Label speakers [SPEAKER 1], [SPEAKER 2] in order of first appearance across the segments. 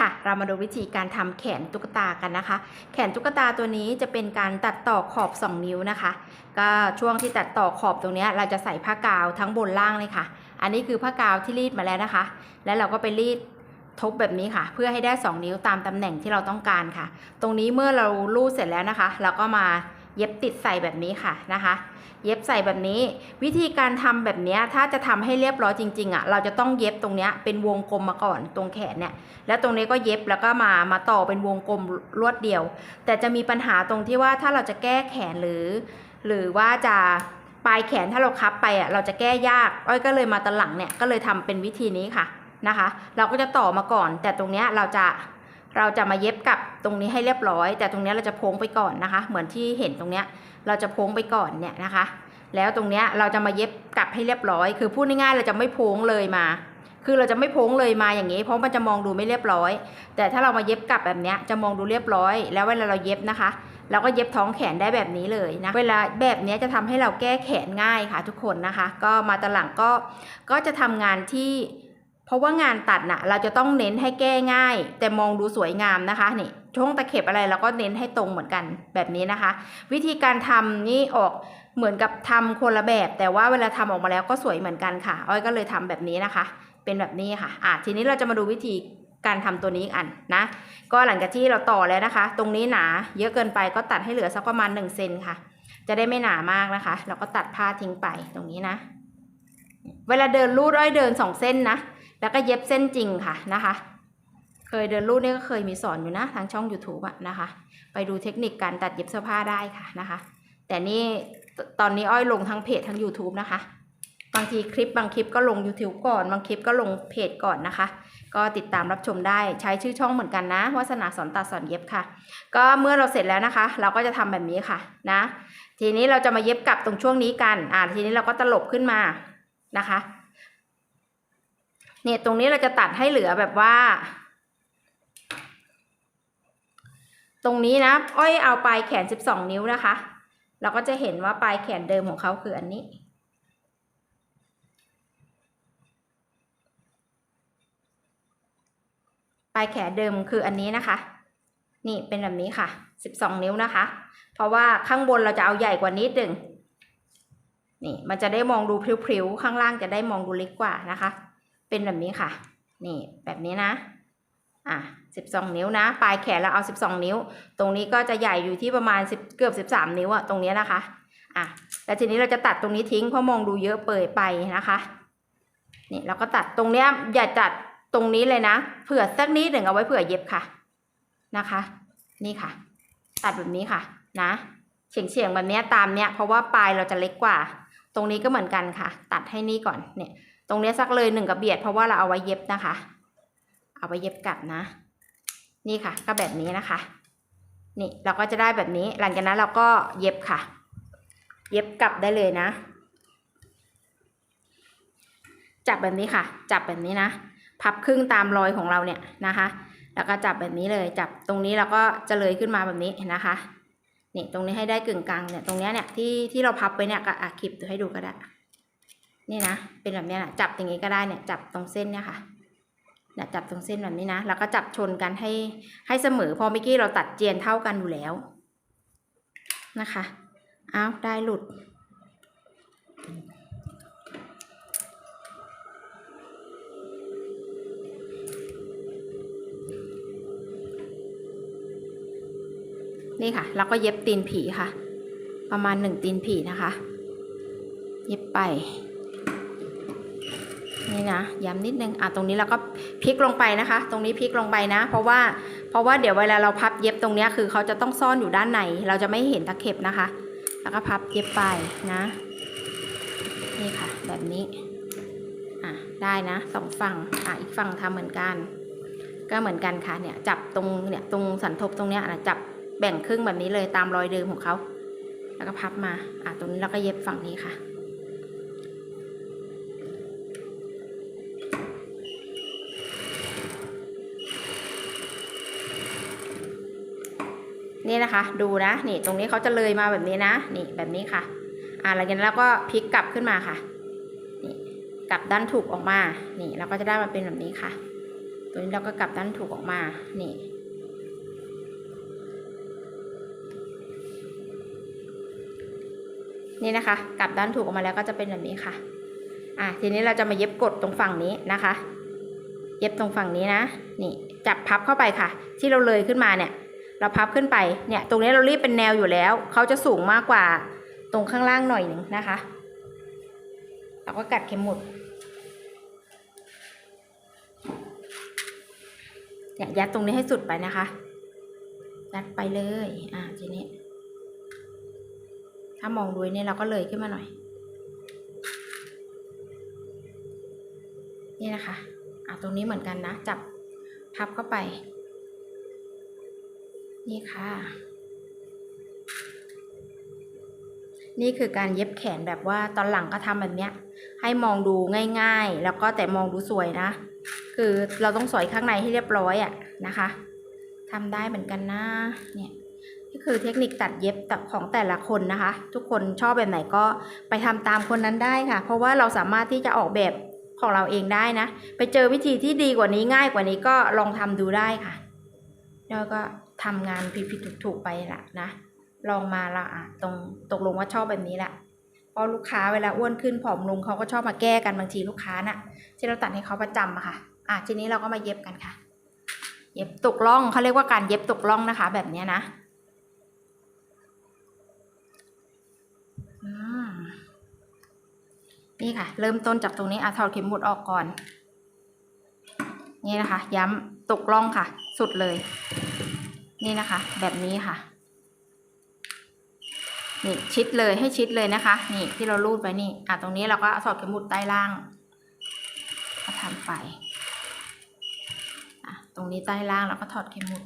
[SPEAKER 1] ค่ะ เรามาดูวิธีการทำแขนตุ๊กตากันนะคะ แขนตุ๊กตาตัวนี้จะเป็นการตัดต่อขอบ 2 นิ้วนะคะ ก็ช่วงที่ตัดต่อขอบตรงนี้เราจะใส่ผ้ากาวทั้งบนล่างเลยค่ะ อันนี้คือผ้ากาวที่รีดมาแล้วนะคะ แล้วเราก็ไปรีดทบแบบนี้ค่ะ เพื่อให้ได้ 2 นิ้วตามตำแหน่งที่เราต้องการค่ะ ตรงนี้เมื่อเราลูดเสร็จแล้วนะคะ เราก็มา เย็บติดใส่แบบนี้ค่ะนะคะ เย็บใส่แบบนี้ วิธีการทำแบบนี้ถ้าจะทำให้เรียบร้อยจริงๆอะเราจะต้องเย็บตรงเนี้ยเป็นวงกลมมาก่อนตรงแขนเนี่ยแล้วตรงนี้ก็เย็บแล้วก็มามาต่อเป็นวงกลมลวดเดียว แต่จะมีปัญหาตรงที่ว่าถ้าเราจะแก้แขนหรือ หรือว่าจะปลายแขนถ้าเราคับไปอะเราจะแก้ยากอ้อยก็เลยมาตอนหลังเนี่ยก็เลยทำเป็นวิธีนี้ค่ะนะคะ เราก็จะต่อมาก่อน แต่ตรงเนี้ยเราจะ เราจะมาเย็บกับตรงนี้ให้เรียบร้อย แต่ตรงนี้เราจะโพ้งไปก่อนนะคะ เหมือนที่เห็นตรงเนี้ยเราจะโพ้งไปก่อนเนี่ยนะคะ แล้วตรงเนี้ยเราจะมาเย็บกลับให้เรียบร้อย คือพูดง่ายๆเราจะไม่โพ้งเลยมา คือเราจะไม่โพ้งเลยมาอย่างนี้เพราะมันจะมองดูไม่เรียบร้อย แต่ถ้าเรามาเย็บกลับแบบเนี้ยจะมองดูเรียบร้อย แล้วเวลาเราเย็บนะคะเราก็เย็บท้องแขนได้แบบนี้เลยนะ เวลาแบบนี้จะทำให้เราแก้แขนง่ายค่ะทุกคนนะคะ ก็มาตหลังก็ก็จะทำงานที่ เพราะว่างานตัดน่ะเราจะต้องเน้นให้แก้ง่าย แต่มองดูสวยงามนะคะนี่ช่วงตะเข็บอะไรเราก็เน้นให้ตรงเหมือนกันแบบนี้นะคะ วิธีการทำนี่ออกเหมือนกับทำคนละแบบ แต่ว่าเวลาทำออกมาแล้วก็สวยเหมือนกันค่ะ อ้อยก็เลยทำแบบนี้นะคะ เป็นแบบนี้ค่ะอะทีนี้เราจะมาดูวิธีการทำตัวนี้อีกอันนะ ก็หลังจากที่เราต่อแล้วนะคะ ตรงนี้หนาเยอะเกินไปก็ตัดให้เหลือสักประมาณ1เซนค่ะ จะได้ไม่หนามากนะคะ เราก็ตัดผ้าทิ้งไปตรงนี้นะ เวลาเดินรูดอ้อยเดินสองเส้นนะ แล้วก็เย็บเส้นจริงค่ะนะคะ เคยเดินรูดนี่ก็เคยมีสอนอยู่นะทางช่อง YouTube อะนะคะ ไปดูเทคนิคการตัดเย็บเสื้อผ้าได้ค่ะนะคะ แต่นี่ตอนนี้อ้อยลงทั้งเพจทั้ง YouTube นะคะ บางทีคลิปบางคลิปก็ลง YouTube ก่อน บางคลิปก็ลงเพจก่อนนะคะ ก็ติดตามรับชมได้ใช้ชื่อช่องเหมือนกันนะวาสนาสอนตัดสอนเย็บค่ะ ก็เมื่อเราเสร็จแล้วนะคะ เราก็จะทำแบบนี้ค่ะนะ ทีนี้เราจะมาเย็บกลับตรงช่วงนี้กันอ่าทีนี้เราก็ตลบขึ้นมานะคะ เนี่ยตรงนี้เราจะตัดให้เหลือแบบว่า ตรงนี้นะ อ้อยเอาปลายแขน 12 นิ้วนะคะ เราก็จะเห็นว่าปลายแขนเดิมของเขาคืออันนี้ ปลายแขนเดิมคืออันนี้นะคะ นี่เป็นแบบนี้ค่ะ 12 นิ้วนะคะ เพราะว่าข้างบนเราจะเอาใหญ่กว่านิดหนึ่งนี่มันจะได้มองดูพริ้วๆ ข้างล่างจะได้มองดูเล็กกว่านะคะ เป็นแบบนี้ค่ะ นี่แบบนี้นะ อะ12นิ้วนะ ปลายแขนเราเอา12นิ้ว ตรงนี้ก็จะใหญ่อยู่ที่ประมาณ10เกือบ13นิ้วอะตรงนี้นะคะ อะแล้วทีนี้เราจะตัดตรงนี้ทิ้งเพราะมองดูเยอะเปิดไปนะคะ นี่เราก็ตัดตรงเนี้ยอย่าตัดตรงนี้เลยนะ เผื่อสักนิดหนึ่งเอาไว้เผื่อเย็บค่ะ นะคะ นี่ค่ะ ตัดแบบนี้ค่ะ นะเฉียงเฉียงแบบเนี้ยตามเนี้ยเพราะว่าปลายเราจะเล็กกว่า ตรงนี้ก็เหมือนกันค่ะ ตัดให้นี่ก่อนเนี่ย ตรงนี้สักเลยหนึ่งกับเบียดเพราะว่าเราเอาไว้เย็บนะคะ เอาไว้เย็บกลับนะ นี่ค่ะ ก็แบบนี้นะคะ นี่เราก็จะได้แบบนี้ หลังจากนั้นเราก็เย็บค่ะ เย็บกลับได้เลยนะ จับแบบนี้ค่ะ จับแบบนี้นะ พับครึ่งตามรอยของเราเนี่ยนะคะ แล้วก็จับแบบนี้เลย จับตรงนี้เราก็จะเลยขึ้นมาแบบนี้นะคะนี่ตรงนี้ให้ได้กึ่งกลางเนี่ยตรงนี้เนี่ยที่ที่เราพับไปเนี่ยก็อะคลิปให้ดูก็ได้ นี่นะ เป็นแบบนี้นะจับอย่างนี้ก็ได้เนี่ยจับตรงเส้นเนี่ยค่ะเนี่ยจับตรงเส้นแบบนี้นะ แล้วก็จับชนกันให้ให้เสมอ พอเมื่อกี้เราตัดเจียนเท่ากันอยู่แล้วนะคะอ้าวได้หลุด นี่ค่ะ แล้วก็เย็บตีนผีค่ะ ประมาณหนึ่งตีนผีนะคะ เย็บไป นี่นะย้ำนิดนึงอะตรงนี้เราก็พลิกลงไปนะคะ ตรงนี้พลิกลงไปนะ เพราะว่าเพราะว่าเดี๋ยวเวลาเราพับเย็บตรงนี้คือเขาจะต้องซ่อนอยู่ด้านในเราจะไม่เห็นตะเข็บนะคะ แล้วก็พับเย็บไปนะนี่ค่ะ แบบนี้อะได้นะสองฝั่งอะอีกฝั่งทำเหมือนกัน ก็เหมือนกันค่ะเนี่ยจับตรงเนี่ยตรงสันทบตรงเนี้ยนะจับแบ่งครึ่งแบบนี้เลยตามรอยเดิมของเขาแล้วก็พับมาอะตรงนี้เราก็เย็บฝั่งนี้ค่ะ นี่นะคะ ดูนะ นี่ตรงนี้เขาจะเลยมาแบบนี้นะ นี่แบบนี้ค่ะ อ่าหลังจากนั้นเราก็พลิกกลับขึ้นมาค่ะ นี่กลับด้านถูกออกมา นี่เราก็จะได้มาเป็นแบบนี้ค่ะ ตัวนี้เราก็กลับด้านถูกออกมา นี่นี่นะคะ กลับด้านถูกออกมาแล้วก็จะเป็นแบบนี้ค่ะ อะทีนี้เราจะมาเย็บกดตรงฝั่งนี้นะคะ เย็บตรงฝั่งนี้นะ นี่จับพับเข้าไปค่ะ ที่เราเลยขึ้นมาเนี่ย เราพับขึ้นไปเนี่ยตรงนี้เรารีบเป็นแนวอยู่แล้วเขาจะสูงมากกว่าตรงข้างล่างหน่อยหนึ่งนะคะเราก็กัดเข็มหมุดเนี่ยยัดตรงนี้ให้สุดไปนะคะยัดไปเลยอ่าทีนี้ถ้ามองดูเนี่ยเราก็เลยขึ้นมาหน่อย นี่นะคะอ่าตรงนี้เหมือนกันนะ จับพับเข้าไป นี่ค่ะ นี่คือการเย็บแขนแบบว่าตอนหลังก็ทำแบบเนี้ย ให้มองดูง่าย ๆ แล้วก็แต่มองดูสวยนะ คือเราต้องสอยข้างในให้เรียบร้อยอะ่ะนะคะทำได้เหมือนกันนะเนี่ยนี่คือเทคนิคตัดเย็บของแต่ละคนนะคะ ทุกคนชอบแบบไหนก็ไปทำตามคนนั้นได้ค่ะ เพราะว่าเราสามารถที่จะออกแบบของเราเองได้นะ ไปเจอวิธีที่ดีกว่านี้ง่ายกว่านี้ก็ลองทำดูได้ค่ะ แล้วก็ ทำงานผิดๆถูกๆไปละนะ ลองมาละอะตรงตกลงว่าชอบแบบนี้แหละพราะลูกค้าเวลาอ้วนขึ้นผอมลงเขาก็ชอบมาแก้กันบางทีลูกค้าน่ะ ที่เราตัดให้เขาประจำอะค่ะ อะทีนี้เราก็มาเย็บกันค่ะ เย็บตกล่องเขาเรียกว่าการเย็บตกล่องนะคะ แบบเนี้ยนะอืมนี่ค่ะ เริ่มต้นจากตรงนี้อะถอดเข็มหมุดออกก่อน นี่นะคะ ย้ำตกล่องค่ะ สุดเลย นี่นะคะ แบบนี้ค่ะ นี่ชิดเลยให้ชิดเลยนะคะ นี่ที่เราลูดไปนี่อะตรงนี้เราก็สอดเข็มหมุดใต้ล่างก็ทำไปอะตรงนี้ใต้ล่างเราก็ถอดเข็มหมุด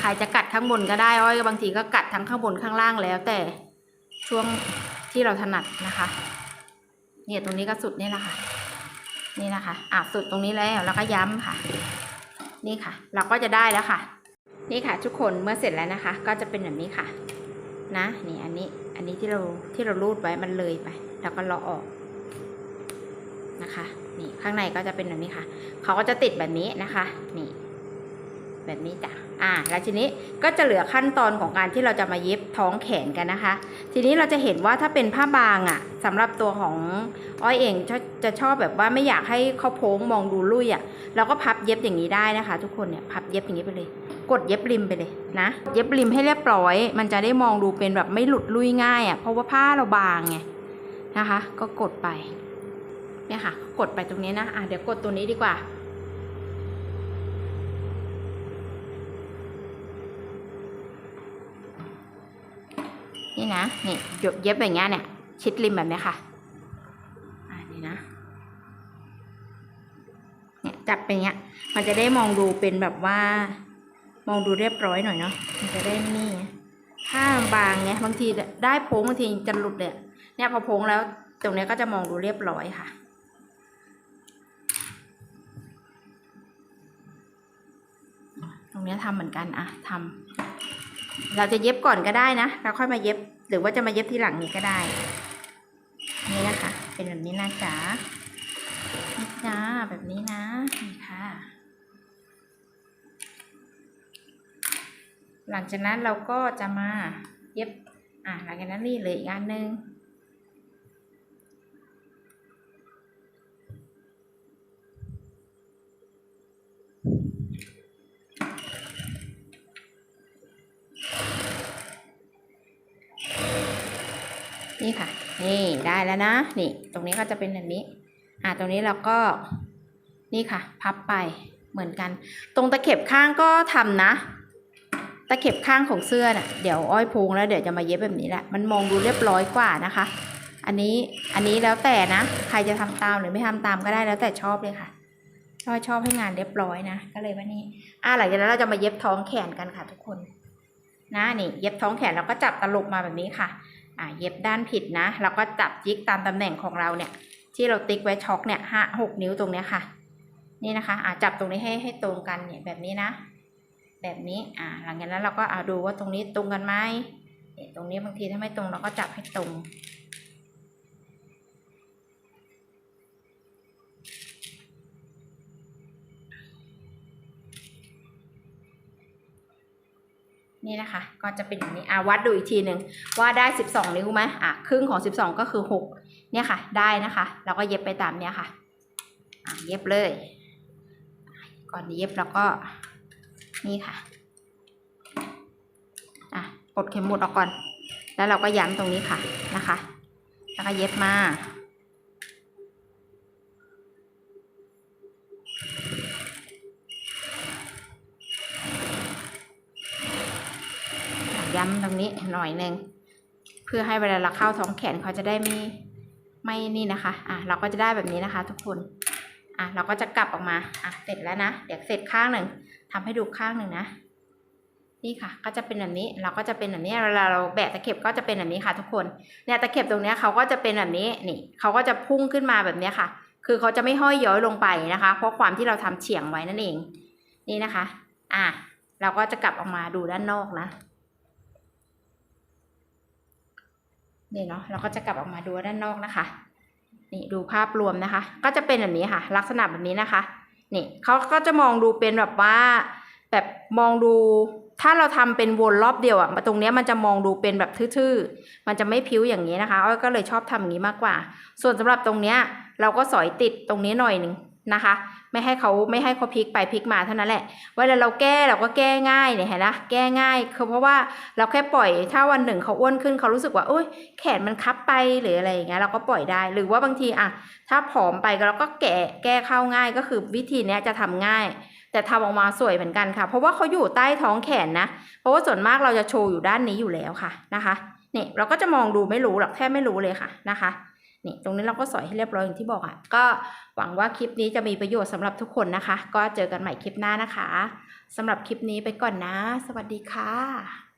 [SPEAKER 1] ใครจะกัดข้างบนก็ได้อ้อยบางทีก็กัดทั้งข้างบนข้างล่างแล้วแต่ช่วงที่เราถนัดนะคะ เนี่ยตรงนี้ก็สุดนี่แหละค่ะ นี่นะคะอะสุดตรงนี้แล้วแล้วก็ย้ำค่ะ นี่ค่ะ เราก็จะได้แล้วค่ะ นี่ค่ะทุกคนเมื่อเสร็จแล้วนะคะ ก็จะเป็นแบบนี้ค่ะ นะนี่อันนี้อันนี้ที่เราที่เรารูดไว้มันเลยไป แล้วก็เลาะออกนะคะนี่ข้างในก็จะเป็นแบบนี้ค่ะเขาก็จะติดแบบนี้นะคะนี่แบบนี้จ้ะอ่า แล้วทีนี้ก็จะเหลือขั้นตอนของการที่เราจะมาเย็บท้องแขนกันนะคะ ทีนี้เราจะเห็นว่าถ้าเป็นผ้าบางอะ่ะสำหรับตัวของอ้อยเองจะจะชอบแบบว่าไม่อยากให้เขาโพ้งมองดูลุยอะ่ะเราก็พับเย็บอย่างนี้ได้นะคะ ทุกคนเนี่ยพับเย็บอย่างนี้ไปเลย กดเย็บริมไปเลยนะ เย็บริมให้เรียบร้อย มันจะได้มองดูเป็นแบบไม่หลุดลุยง่ายอะ่ะ เพราะว่าผ้าเราบางไงนะคะ ก็กดไป เนี่ยค่ะ กดไปตรงนี้นะ อะเดี๋ยวกดตัวนี้ดีกว่า นี่นะ นี่เย็บแบบนี้ยเนี่ย ชิดริมแบบนี้ค่ะ อ่านี่นะ เนี่ยจับเป็นเงี้ย มันจะได้มองดูเป็นแบบว่า มองดูเรียบร้อยหน่อยเนาะมันจะได้นี่ถ้าบางไงบางทีได้โพ้งบางทีจะหลุดเลยเนี่ยพอโพ้งแล้วตรงเนี้ยก็จะมองดูเรียบร้อยค่ะ ตรงเนี้ยทำเหมือนกันอะทำเราจะเย็บก่อนก็ได้นะแล้วค่อยมาเย็บ หรือว่าจะมาเย็บทีหลังนี้ก็ได้ นี่นะคะ เป็นแบบนี้นะจ๊ะนี่จ้าแบบนี้นะนี่ค่ะ หลังจากนั้นเราก็จะมาเย็บอะหลังจากนั้นนี่เลยอีกอันหนึ่งนี่ค่ะ นี่ได้แล้วนะ นี่ ตรงนี้ก็จะเป็นแบบนี้ อ่า ตรงนี้เราก็ นี่ค่ะ พับไป เหมือนกัน ตรงตะเข็บข้างก็ทำนะะเข็บข้างของเสื้อน่ะเดี๋ยวอ้อยพุงแล้วเดี๋ยวจะมาเย็บแบบนี้แหละมันมองดูเรียบร้อยกว่านะคะ อันนี้อันนี้แล้วแต่นะ ใครจะทำตามหรือไม่ทำตามก็ได้แล้วแต่ชอบเลยค่ะชอบชอบให้งานเรียบร้อยนะก็เลยว่านี่อ่าหลังจากนั้นเราจะมาเย็บท้องแขนกันค่ะ ทุกคนนะนี่เย็บท้องแขนแล้วก็จับตลบมาแบบนี้ค่ะ อ่า เย็บด้านผิดนะแล้วก็จับจิกตามตำแหน่งของเราเนี่ย ที่เราติ๊กไว้ช็อกเนี่ยห้าหกนิ้วตรงเนี้ยค่ะ นี่นะคะ อ่าจับตรงนี้ให้ให้ตรงกันเนี่ยแบบนี้นะ แบบนี้อ่าหลังจากนั้นเราก็เอาดูว่าตรงนี้ตรงกันไหมตรงนี้บางทีถ้าไม่ตรงเราก็จับให้ตรง นี่นะคะ ก็จะเป็นอย่างนี้อะวัดดูอีกทีหนึ่งว่าได้สิบสองนิ้วไหมอะครึ่งของสิบสองก็คือหกเนี่ยค่ะ ได้นะคะเราก็เย็บไปตามเนี้ยค่ะอะเย็บเลย ก่อนเย็บเราก็ นี่ค่ะ อะปลดเข็มหมุดออกก่อน แล้วเราก็ย้ำตรงนี้ค่ะนะคะ แล้วก็เย็บมาย้ำตรงนี้หน่อยหนึ่งเพื่อให้เวลาเราเข้าท้องแขนเขาจะได้ไม่ไม่นี่นะคะ อะเราก็จะได้แบบนี้นะคะ ทุกคน อะเราก็จะกลับออกมา อะเสร็จแล้วนะ เดี๋ยวเสร็จข้างหนึ่ง ทำให้ดูข้างหนึ่งนะ นี่ค่ะ ก็จะเป็นแบบนี้ เราก็จะเป็นแบบนี้เวลาเราแบะตะเข็บก็จะเป็นแบบนี้ค่ะ ทุกคนเนี่ยตะเข็บตรงนี้เขาก็จะเป็นแบบนี้นี่เขาก็จะพุ่งขึ้นมาแบบนี้ค่ะ คือเขาจะไม่ห้อยย้อยลงไปนะคะ เพราะความที่เราทำเฉียงไว้นั่นเอง นี่นะคะ อะเราก็จะกลับออกมาดูด้านนอกนะนี่เนาะเราก็จะกลับออกมาดูด้านนอกนะคะ นี่ดูภาพรวมนะคะ ก็จะเป็นแบบนี้ค่ะ ลักษณะแบบนี้นะคะ นี่เขาก็จะมองดูเป็นแบบว่า แบบมองดู ถ้าเราทำเป็นวนรอบเดียวอะตรงเนี้ยมันจะมองดูเป็นแบบทื่อๆ มันจะไม่พิ้วอย่างนี้นะคะอ้อยก็เลยชอบทำอย่างนี้มากกว่า ส่วนสำหรับตรงเนี้ยเราก็สอยติดตรงนี้หน่อยหนึ่ง นะคะ ไม่ให้เขาไม่ให้เขาพลิกไปพลิกมาเท่านั้นแหละเวลาเราแก้เราก็แก้ง่ายเนี่ยเห็นนะแก้ง่ายคือเพราะว่าเราแค่ปล่อยถ้าวันหนึ่งเขาอ้วนขึ้นเขารู้สึกว่าโอ้ยแขนมันคับไปหรืออะไรอย่างเงี้ยเราก็ปล่อยได้หรือว่าบางทีอะถ้าผอมไปเราก็แก้แก้เข้าง่ายก็คือวิธีเนี้ยจะทำง่าย แต่ทำออกมาสวยเหมือนกันค่ะ เพราะว่าเขาอยู่ใต้ท้องแขนนะ เพราะว่าส่วนมากเราจะโชว์อยู่ด้านนี้อยู่แล้วค่ะนะคะเนี่ยเราก็จะมองดูไม่รู้หรอกแทบไม่รู้เลยค่ะนะคะ นี่ตรงนี้เราก็สอยให้เรียบร้อยอย่างที่บอกอะ ก็หวังว่าคลิปนี้จะมีประโยชน์สำหรับทุกคนนะคะ ก็เจอกันใหม่คลิปหน้านะคะสำหรับคลิปนี้ไปก่อนนะ สวัสดีค่ะ